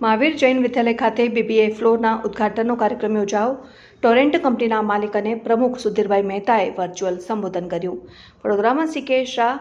મહાવીર જૈન વિદ્યાલય ખાતે બીબીએ ફ્લોરના ઉદઘાટનનો કાર્યક્રમ યોજાયો. ટોરેન્ટ કંપનીના માલિક અને પ્રમુખ સુધીરભાઈ મહેતાએ વર્ચ્યુઅલ સંબોધન કર્યું. વડોદરામાં CK Shah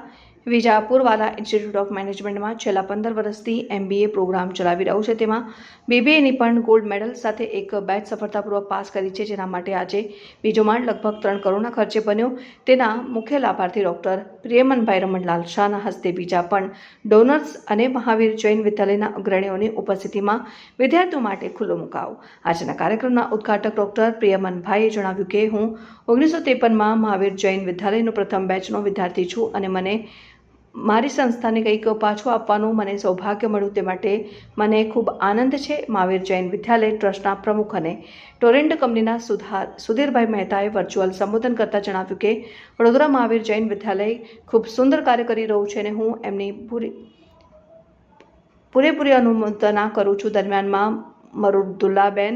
Vijapurwala institute of મેનેજમેન્ટમાં છેલ્લા પંદર વર્ષથી એમબીએ પ્રોગ્રામ ચલાવી રહ્યું છે. તેમાં બીબીએની પણ ગોલ્ડ મેડલ સાથે એક બેચ સફળતાપૂર્વક પાસ કરી છે, જેના માટે આજે બીજો માંડ લગભગ ત્રણ કરોડના ખર્ચે બન્યો. તેના મુખ્ય લાભાર્થી ડૉક્ટર પ્રિયમનભાઈ રમણલાલ શાહના હસ્તે બીજા પણ ડોનર્સ અને મહાવીર જૈન વિદ્યાલયના અગ્રણીઓની ઉપસ્થિતિમાં વિદ્યાર્થીઓ માટે ખુલ્લો મુકાવો. આજના કાર્યક્રમના ઉદ્ઘાટક ડૉક્ટર પ્રિયમનભાઈએ જણાવ્યું કે, હું ઓગણીસો ત્રેપનમાં મહાવીર જૈન વિદ્યાલયનો પ્રથમ બેચનો વિદ્યાર્થી છું અને મને મારી સંસ્થાને કંઈક પાછું આપવાનું મને સૌભાગ્ય મળ્યું તે માટે મને ખૂબ આનંદ છે મહાવીર જૈન વિદ્યાલય ટ્રસ્ટના પ્રમુખ અને ટોરેન્ટ કંપનીના સુધાર સુધીરભાઈ મહેતાએ વર્ચ્યુઅલ સંબોધન કરતાં જણાવ્યું કે, વડોદરા મહાવીર જૈન વિદ્યાલય ખૂબ સુંદર કાર્ય કરી રહ્યું છે અને હું એમની પૂરી, પૂરેપૂરી અનુમોદના કરું છું. દરમિયાનમાં મરુદુલ્લાબેન,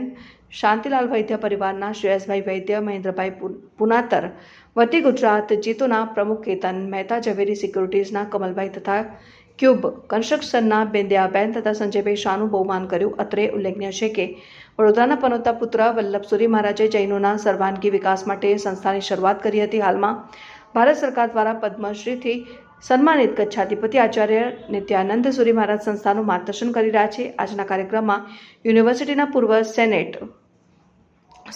શાંતિલાલ વૈદ્ય પરિવારના શ્રેયસભાઈ વૈદ્ય, મહેન્દ્રભાઈ પુનાતર વતી ગુજરાત જીતુના પ્રમુખ કેતન મહેતા, ઝવેરી સિક્યુરિટીઝના કમલભાઈ તથા ક્યુબ કન્સ્ટ્રક્શનના બેંદ્યાબેન તથા સંજયભાઈ શાહનું બહુમાન કર્યું. અત્રે ઉલ્લેખનીય છે કે, વડોદરાના પનોતા પુત્ર વલ્લભસુરી મહારાજે જૈનોના સર્વાંગી વિકાસ માટે સંસ્થાની શરૂઆત કરી હતી. હાલમાં ભારત સરકાર દ્વારા પદ્મશ્રીથી સન્માનિત કચ્છાધિપતિ આચાર્ય નિત્યાનંદ સુરી મહારાજ સંસ્થાનું માર્ગદર્શન કરી રહ્યા છે. આજના કાર્યક્રમમાં યુનિવર્સિટીના પૂર્વ સેનેટ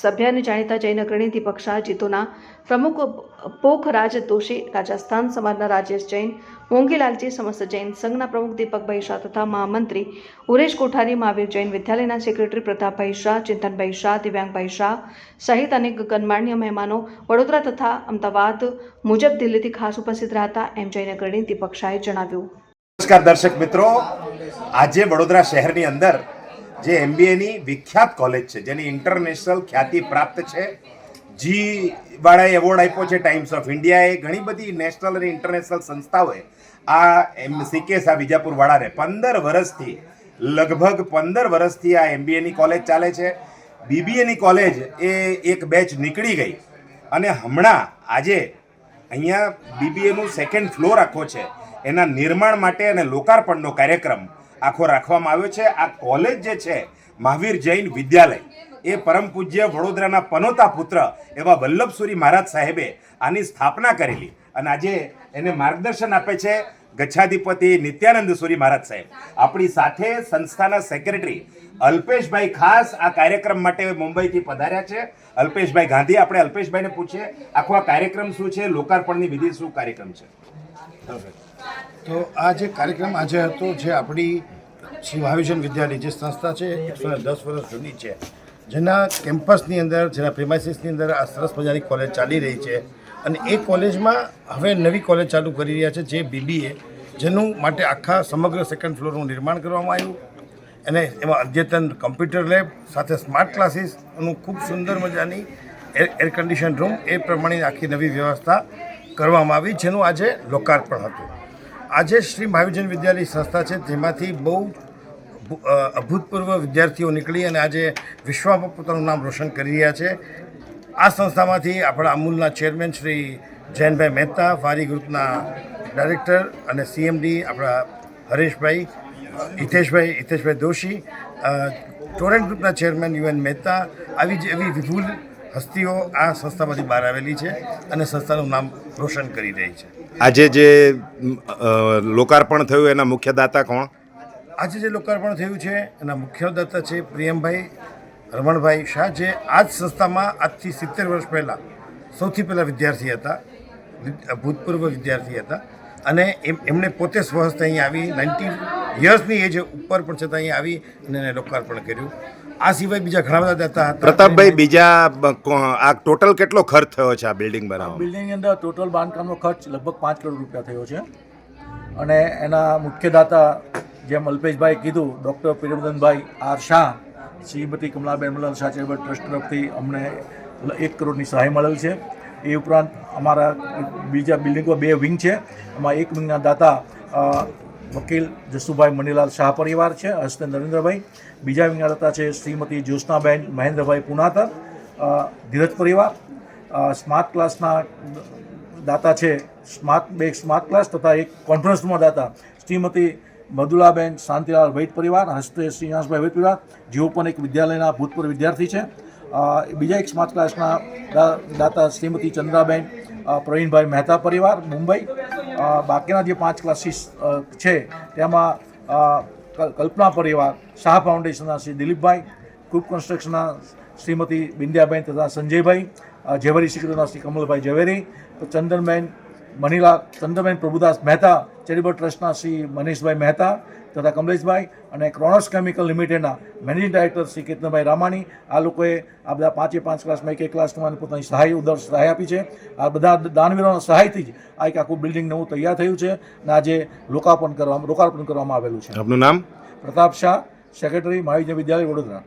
સભ્ય અને જાણીતા જૈન અગ્રણી દીપક શાહ જીતુના પ્રમુખ પોખરાજ દોશી, રાજસ્થાન સમાજના રાજેશ જૈન મોંગીલાલજી સમસ્ત જૈન સંઘના પ્રમુખ દીપકભાઈ શાહ તથા મહામંત્રી ઉરેશ કોઠારી, મહાવીર જૈન વિદ્યાલયના સેક્રેટરી પ્રતાપભાઈ શાહ ચિંતનભાઈ શાહ દિવ્યાંગભાઈ શાહ સહિત અનેક ગણમાન્ય મહેમાનો વડોદરા તથા અમદાવાદ મુજબ દિલ્હીથી ખાસ ઉપસ્થિત રહ્યા હતા એમ જૈન અગ્રણી દીપક શાહે જણાવ્યું. નમસ્કાર દર્શક મિત્રો. આજે વડોદરા શહેરની અંદર જે એમબીએની વિખ્યાત કોલેજ છે, જેની ઇન્ટરનેશનલ ખ્યાતિ પ્રાપ્ત છે. જી વાળાએ એવોર્ડ આપ્યો છે ટાઈમ્સ ઓફ ઇન્ડિયાએ ઘણી બધી નેશનલ અને ઇન્ટરનેશનલ સંસ્થાઓએ આ એમ સીકેસ આ વિજાપુર વાળાને પંદર વર્ષથી, લગભગ પંદર વર્ષથી આ એમબીએની કોલેજ ચાલે છે. બીબીએની કોલેજ એ એક બેચ નીકળી ગઈ. અને હમણાં આજે અહીંયા બીબીએનું સેકન્ડ ફ્લોર આખો છે. એના નિર્માણ માટે અને લોકાર્પણનો કાર્યક્રમ આખો રાખવામાં આવ્યો છે. આ કોલેજ જે છે, મહાવીર જૈન વિદ્યાલય, એ પરમ પૂજ્ય વડોદરાના પનોતા પુત્ર એવા વલ્લભસુરી મહારાજ સાહેબે આની સ્થાપના કરેલી અને આજે એને માર્ગદર્શન આપે છે. ગચ્છાધિપતિ નિત્યાનંદ સુરી મહારાજ સાહેબ. આપણી સાથે સંસ્થાના સેક્રેટરી અલ્પેશભાઈ ખાસ આ કાર્યક્રમ માટે મુંબઈથી પધાર્યા છે. અલ્પેશભાઈ ગાંધી, આપણે અલ્પેશભાઈને પૂછીએ, આખો આ કાર્યક્રમ શું છે? લોકાર્પણની વિધિ શું કાર્યક્રમ છે? તો આ જે કાર્યક્રમ આજે હતો, જે આપણી શ્રી મહાવિજન વિદ્યાલય, જે સંસ્થા છે, એકસો દસ વર્ષ જૂની છે, જેના કેમ્પસની અંદર, જેના પ્રિમાઇસીસની અંદર આ સરસ મજાની કોલેજ ચાલી રહી છે. અને એ કોલેજમાં હવે નવી કોલેજ ચાલુ કરી રહ્યા છે જે બીબીએ જેનું માટે આખા સમગ્ર સેકન્ડ ફ્લોરનું નિર્માણ કરવામાં આવ્યું. અને એમાં અદ્યતન કમ્પ્યુટર લેબ સાથે સ્માર્ટ ક્લાસીસનું ખૂબ સુંદર મજાની એર એર કન્ડિશન રૂમ એ પ્રમાણેની આખી નવી વ્યવસ્થા કરવામાં આવી, જેનું આજે લોકાર્પણ હતું. આજે શ્રી મહાવિજન વિદ્યાલય સંસ્થા છે, જેમાંથી બહુ અભૂતપૂર્વ વિદ્યાર્થીઓ નીકળી અને આજે વિશ્વમાં પોતાનું નામ રોશન કરી રહ્યા છે. આ સંસ્થામાંથી આપણા અમૂલના ચેરમેન શ્રી જયનભાઈ મહેતા ફારી ગ્રુપના ડાયરેક્ટર અને સીએમડી આપણા હરેશભાઈ હિતેશભાઈ હિતેશભાઈ દોશી ટોરેન્ટ ગ્રુપના ચેરમેન યુએન મહેતા આવી જ એવી વિપુલ હસ્તીઓ આ સંસ્થામાંથી બહાર આવેલી છે અને સંસ્થાનું નામ રોશન કરી રહી છે. આજે જે લોકાર્પણ થયું એના મુખ્ય દાતા કોણ? આજે જે લોકાર્પણ થયું છે એના મુખ્ય દાતા છે પ્રિયમભાઈ રમણભાઈ શાહ જે આ જ સંસ્થામાં આજથી સિત્તેર વર્ષ પહેલાં સૌથી પહેલાં વિદ્યાર્થી હતા ભૂતપૂર્વ વિદ્યાર્થી હતા. અને એમ એમણે પોતે સ્વહસ્તે અહીંયા આવી નાઇન્ટી યર્સની એજ ઉપર પણ છતાં અહીંયા આવી અને એને લોકાર્પણ કર્યું. આ સિવાય બીજા ઘણા બધા દાતા હતા. પ્રતાપભાઈ બીજા આ ટોટલ કેટલો ખર્ચ થયો છે આ બિલ્ડિંગ બનાવવા બિલ્ડિંગની અંદર ટોટલ બાંધકામનો ખર્ચ લગભગ પાંચ કરોડ રૂપિયા થયો છે. અને એના મુખ્ય દાતા જેમ અલ્પેશભાઈ કીધું ડૉક્ટર પિરમદનભાઈ આર શાહ શ્રીમતી કમલાબેન મલાલ શાહ ટ્રસ્ટ તરફથી અમને એક કરોડની સહાય મળેલ છે. એ ઉપરાંત અમારા બીજા બિલ્ડિંગો બે વિંગ છે. એમાં એક વિંગના દાતા વકીલ જસુભાઈ મનીલાલ શાહ પરિવાર છે, હસ્તે નરેન્દ્રભાઈ. બીજા વિંગના દાતા છે શ્રીમતી જ્યોત્સનાબેન મહેન્દ્રભાઈ પુનાતર ધીરજ પરિવાર. સ્માર્ટ ક્લાસના દાતા છે, સ્માર્ટ, બે સ્માર્ટ ક્લાસ તથા એક કોન્ફરન્સ રૂમના દાતા, શ્રીમતી મધુલાબેન શાંતિલાલ વૈદ પરિવાર હસ્તે શ્રીનિવાસભાઈ વૈદ પરિવાર, જેઓ પણ એક વિદ્યાલયના ભૂતપૂર્વ વિદ્યાર્થી છે. બીજા એક સ્માર્ટ ક્લાસના દાતા શ્રીમતી ચંદ્રાબેન પ્રવીણભાઈ મહેતા પરિવાર, મુંબઈ. બાકીના જે પાંચ ક્લાસીસ છે, તેમાં કલ- કલ્પના પરિવાર, શાહ ફાઉન્ડેશનના શ્રી દિલીપભાઈ કુપ કન્સ્ટ્રક્શનના શ્રીમતી બિંદ્યાબેન તથા સંજયભાઈ ઝવેરી સિક્યુરિટીના શ્રી કમલભાઈ ઝવેરી, ચંદનબેન મનીલા ચંદ્રબેન પ્રભુદાસ મહેતા ચેરિટેબલ ટ્રસ્ટના શ્રી મનીષભાઈ મહેતા તથા કમલેશભાઈ અને ક્રોનોસ કેમિકલ લિમિટેડના મેનેજિંગ ડાયરેક્ટર શ્રી કેતનભાઈ રામાણી. આ લોકોએ આ બધા પાંચે પાંચ ક્લાસમાં એક એક ક્લાસમાં પોતાની સહાય ઉદર સહાય આપી છે. આ બધા દાનવીરોના સહાયથી જ આ એક આખું બિલ્ડિંગ નવું તૈયાર થયું છે અને આજે લોકાર્પણ કરવામાં લોકાર્પણ કરવામાં આવેલું છે. આપનું નામ? પ્રતાપ શાહ સેક્રેટરી મહાવિદ્યાલય વિદ્યાલય વડોદરા.